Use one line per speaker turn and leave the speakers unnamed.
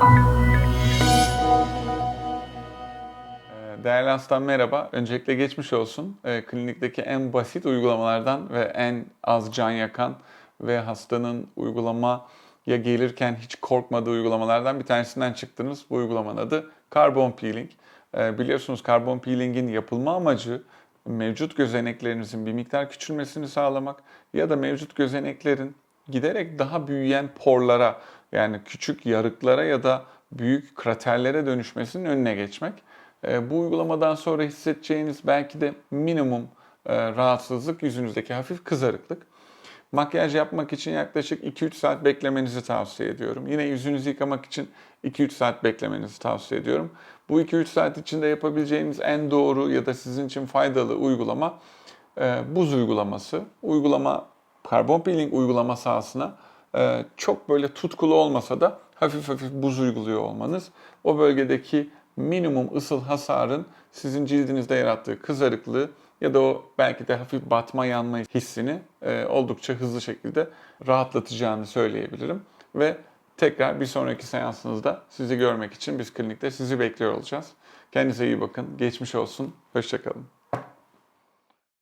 Ee, Değerli hastam merhaba. Öncelikle geçmiş olsun. Ee, Klinikteki en basit uygulamalardan ve en az can yakan ve hastanın uygulamaya gelirken hiç korkmadığı uygulamalardan bir tanesinden çıktınız. Bu uygulamanın adı karbon peeling. Ee, Biliyorsunuz karbon peelingin yapılma amacı mevcut gözeneklerinizin bir miktar küçülmesini sağlamak ya da mevcut gözeneklerin giderek daha büyüyen porlara yani küçük yarıklara ya da büyük kraterlere dönüşmesinin önüne geçmek. E, bu uygulamadan sonra hissedeceğiniz belki de minimum e, rahatsızlık yüzünüzdeki hafif kızarıklık. Makyaj yapmak için yaklaşık 2-3 saat beklemenizi tavsiye ediyorum. Yine yüzünüzü yıkamak için 2-3 saat beklemenizi tavsiye ediyorum. Bu 2-3 saat içinde yapabileceğiniz en doğru ya da sizin için faydalı uygulama e, buz uygulaması. Uygulama karbon peeling uygulama sahasına e, çok böyle tutkulu olmasa da hafif hafif buz uyguluyor olmanız o bölgedeki minimum ısıl hasarın sizin cildinizde yarattığı kızarıklığı ya da o belki de hafif batma yanma hissini e, oldukça hızlı şekilde rahatlatacağını söyleyebilirim. Ve tekrar bir sonraki seansınızda sizi görmek için biz klinikte sizi bekliyor olacağız. Kendinize iyi bakın. Geçmiş olsun. Hoşçakalın.